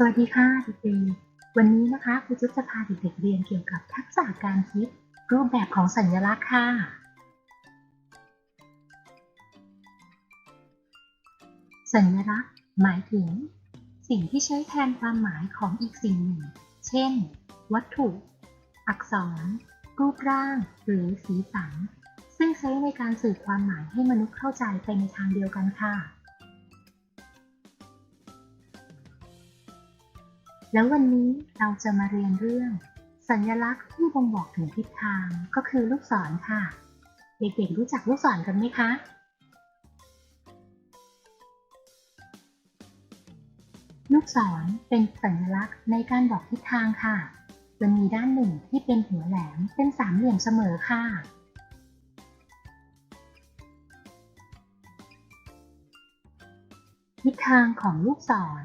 สวัสดีค่ะเด็กๆวันนี้นะคะครูจุ๊บจะพาเด็กๆเรียนเกี่ยวกับทักษะการคิด รูปแบบของสัญลักษณ์ค่ะ สัญลักษณ์ หมายถึง สิ่งที่ใช้แทนความหมายของอีกสิ่งหนึ่ง เช่น วัตถุ อักษร รูปร่าง หรือสีสัน ซึ่งใช้ในการสื่อความหมายให้มนุษย์เข้าใจไปในทางเดียวกันค่ะ แล้ววันนี้เราจะมาเรียนเรื่อง สัญลักษณ์ที่บ่งบอกถึงทิศทางก็คือลูกศรค่ะ เด็กๆรู้จักลูกศรกันไหมคะ ลูกศรเป็นสัญลักษณ์ในการบอกทิศทางค่ะ จะมีด้านหนึ่งที่เป็นหัวแหลมเป็นสามเหลี่ยมเสมอค่ะ ทิศทางของลูกศร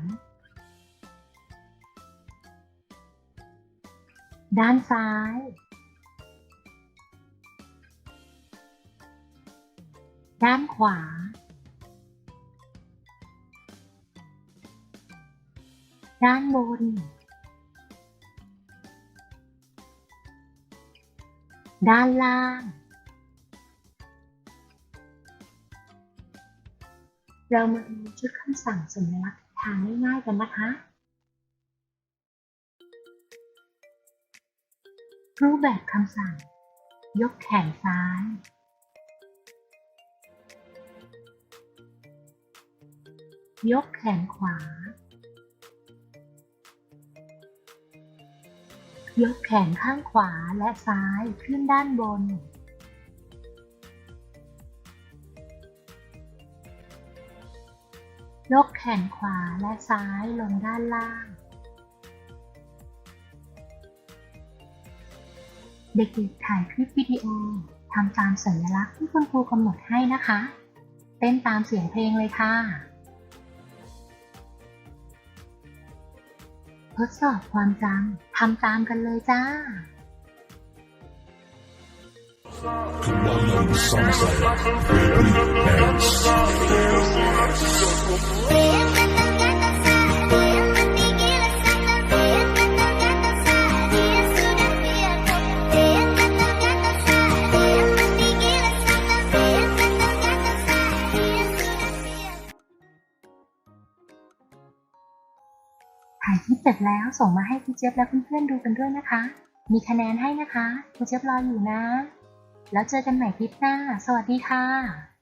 ด้านซ้าย ด้านขวา ด้านบน ด้านล่าง เรามาดูชุดคำสั่งสัญลักษณ์ทางง่ายๆกันนะคะ รูปแบบคำสั่ง ยกแขนซ้าย ยกแขนขวา ยกแขนข้างขวาและซ้ายขึ้นด้านบน ยกแขนขวาและซ้ายลงด้านล่าง เด็กๆถ่ายคลิปวิดีโอทำตามสัญลักษณ์ที่คุณครูกำหนดให้นะคะ เต้นตามเสียงเพลงเลยค่ะ ทดสอบความจำทำตามกันเลยจ้า Come on, on the sunset, baby, and ถ่ายคลิปเสร็จแล้วส่งมาให้คุณเจี๊ยบและเพื่อนๆดูกันด้วยนะคะ มีคะแนนให้นะคะคุณเจี๊ยบรออยู่นะ แล้วเจอกันใหม่คลิปหน้า สวัสดีค่ะ